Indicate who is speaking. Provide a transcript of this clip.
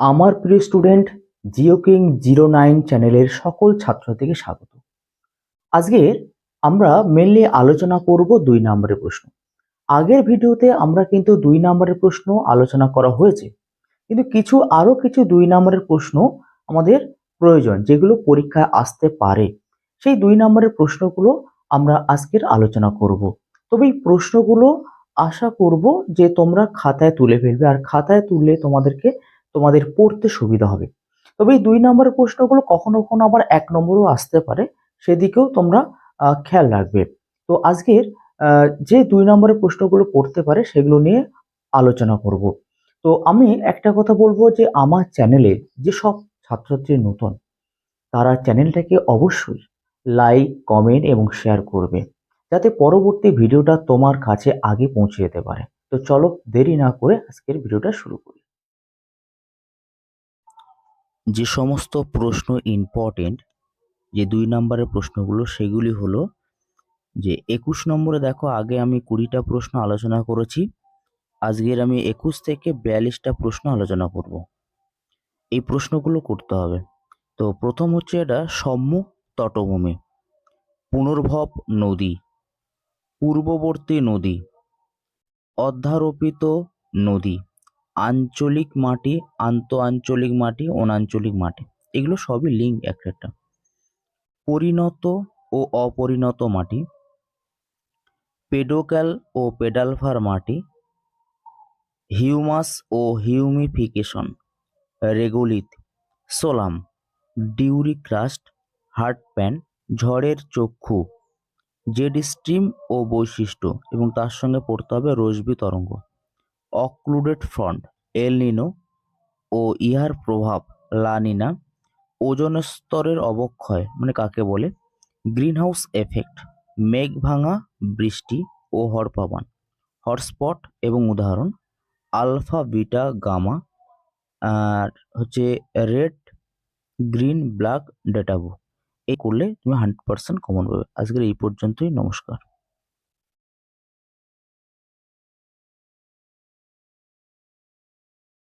Speaker 1: আমার প্রিয় student Geo King zero nine চ্যানেলের সকল ছাত্রছাত্রীকে স্বাগত। আজকে আমরা মেনলি আলোচনা করব দুই নম্বরের প্রশ্ন। আগের ভিডিওতে আমরা কিন্তু দুই নম্বরের প্রশ্ন আলোচনা করা হয়েছে, কিন্তু কিছু, আরও কিছু দুই নম্বরের প্রশ্ন আমাদের প্রয়োজন, যেগুলো পরীক্ষায় আসতে পারে। সেই দুই নম্বরের প্রশ্নগুলো আমরা আজকের আলোচনা করব। তবে এই প্রশ্নগুলো আশা করব যে তোমরা খাতায় তুলে ফেলবে, আর খাতায় তুললে তোমাদেরকে তোমাদের পড়তে সুবিধা হবে। তবে এই দুই নম্বরের প্রশ্নগুলো কখনো কখনো আবার এক নম্বরও আসতে পারে, সেদিকেও তোমরা খেয়াল রাখবে। তো আজকের যে দুই নম্বরের প্রশ্নগুলো পড়তে পারে সেগুলো নিয়ে আলোচনা করব। তো আমি একটা কথা বলব যে আমার চ্যানেলে যে সব ছাত্রছাত্রী নতুন, তারা চ্যানেলটাকে অবশ্যই লাইক, কমেন্ট এবং শেয়ার করবে, যাতে পরবর্তী ভিডিওটা তোমার কাছে আগে পৌঁছে যেতে পারে। তো চলো দেরি না করে আজকের ভিডিওটা শুরু করি। যে সমস্ত প্রশ্ন ইম্পর্টেন্ট যে দুই নম্বরের প্রশ্নগুলো, সেগুলি হলো যে একুশ নম্বরে দেখো, আগে আমি কুড়িটা প্রশ্ন আলোচনা করেছি, আজকের আমি একুশ থেকে বিয়াল্লিশটা প্রশ্ন আলোচনা করব। এই প্রশ্নগুলো করতে হবে। তো প্রথম হচ্ছে এটা, সম্মুখ তটভূমি, পুনর্ভব নদী, পূর্ববর্তী নদী অধ্যারোপিত নদী। আঞ্চলিক মাটি আন্ত আঞ্চলিক মাটি, অনাঞ্চলিক মাটি। এগুলো সবই লিঙ্ক একটা একটা। পরিণত ও অপরিণত মাটি পেডোক্যাল ও পেডালভার মাটি হিউমাস ও humification regolith solum duricrust hardpan ঝড়ের চক্ষু জেড স্ট্রিম ও বৈশিষ্ট্য এবং তার সঙ্গে পড়তে হবে রোজবি তরঙ্গ। অক্লুডেড ফ্রন্ট এল নিনো ও ইহার প্রভাব লানিনা ওজন স্তরের অবক্ষয় মানে কাকে বলে? গ্রিনহাউস এফেক্ট মেঘ ভাঙা, বৃষ্টি ও হরপাবান হটস্পট এবং উদাহরণ আলফা বিটা গামা আর হচ্ছে রেড গ্রিন ব্ল্যাক ডেটাবু এই করলে তুমি হান্ড্রেড পার্সেন্ট কমন পাবে। আজকের এই পর্যন্তই, নমস্কার।